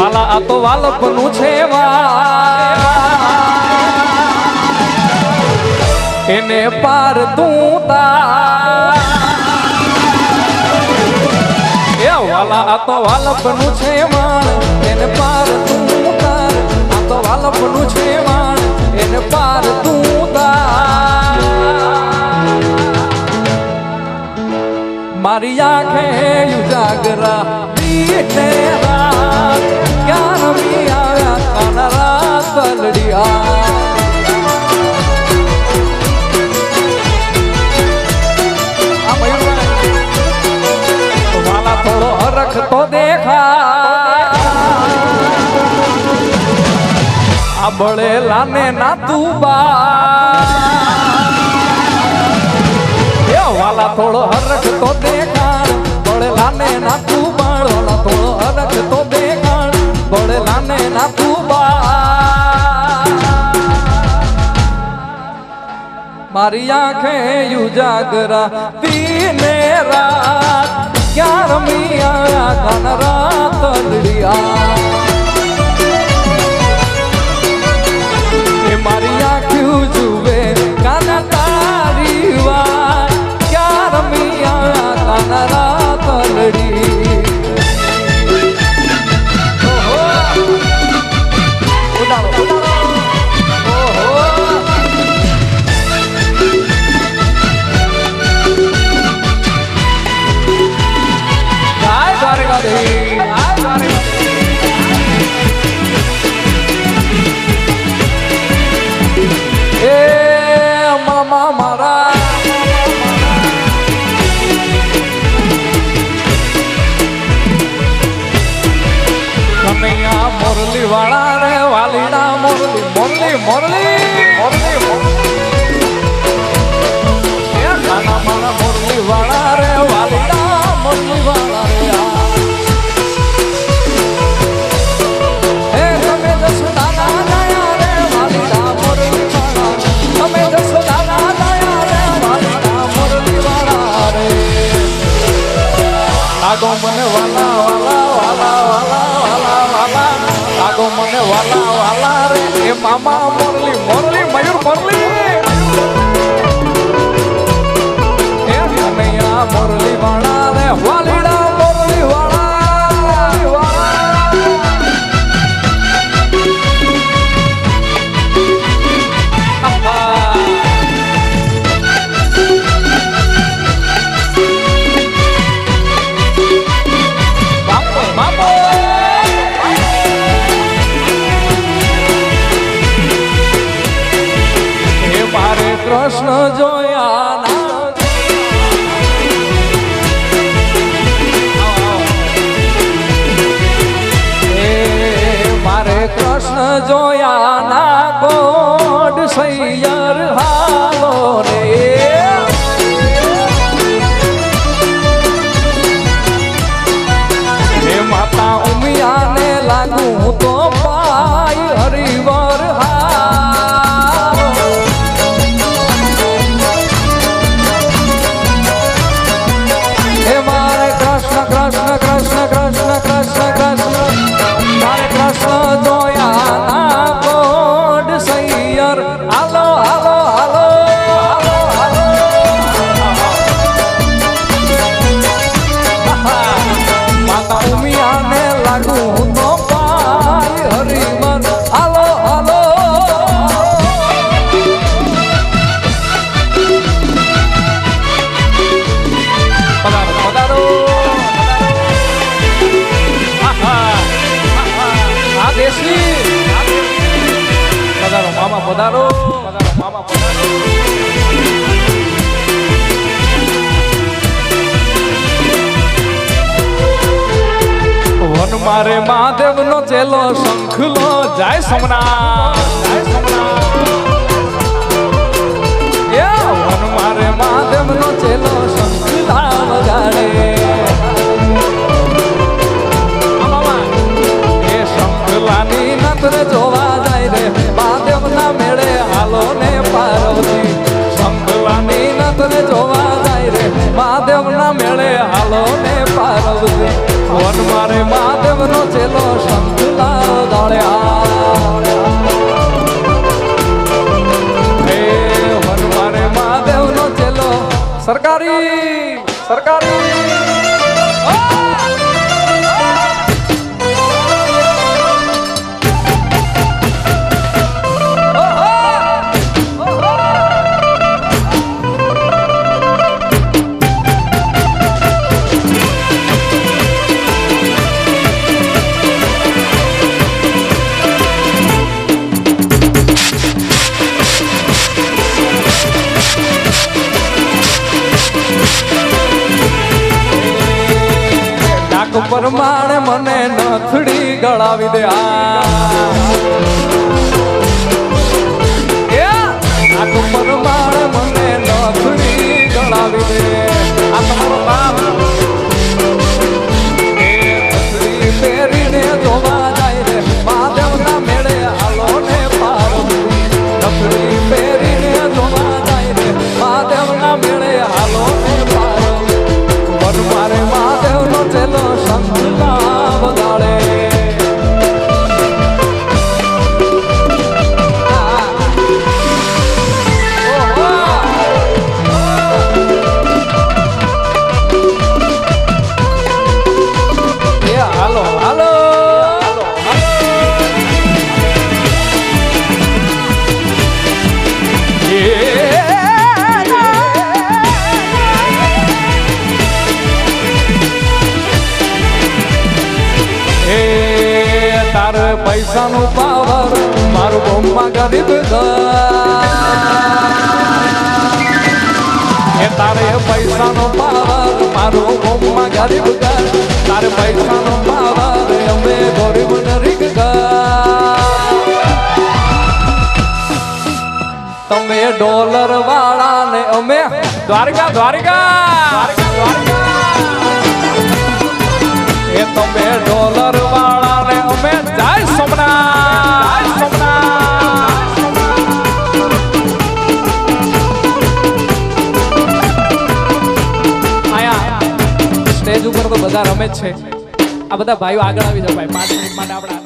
વાલા આ તો વાલપનું છે એને પાર તું તા એ વાલા આ તો વાલપનું છે એને પાર તું તાર આ તો વાલપનું છે એને પાર તું તાર મારી આંખે ઉજાગરા દેખા આબળેલા ને ના તું બા વાલા થોડો હરખ તો દેખાણ. બળેલા ને ના તું બાળ થોડો હરખ તો દેખાણ. બળેલા ને ના તું બા મારી આંખે યુજાગરા તીને રા are. mama. કૃષ્ણ જોયા મારે કૃષ્ણ જોયા ના. ગોડ સૈયા todo મામા પધારો. પધારો મામા પધારો વન મારે મહાદેવ નો ચેલો શંખલો. જય સોમનાથ. જય સોમનાથ. આવશે મહાદેવનો ચેલો સંતલા દાળ્યા. મહાદેવનો ચેલો સરકારી સરકારી. આખું પરમાણ મને નથડી ગળાવી દે. આ. એ આખું મને નથડી પૈસાનું પાવર મારું બોમ્બમાં ગરીબ એ તારે પૈસાનો પાવર મારું બોમ્બમાં ગરીબ ઘર તારે પૈસાનો પાવર અમે ગરીબ નરીક તમે ડોલર વાળા ને અમે દ્વારકા દ્વારકા. એ તમે ડોલર રમે છે. આ બધા ભાઈઓ આગળ આવી જાવ ભાઈ. પાંચ મિનિટ માટે આપણે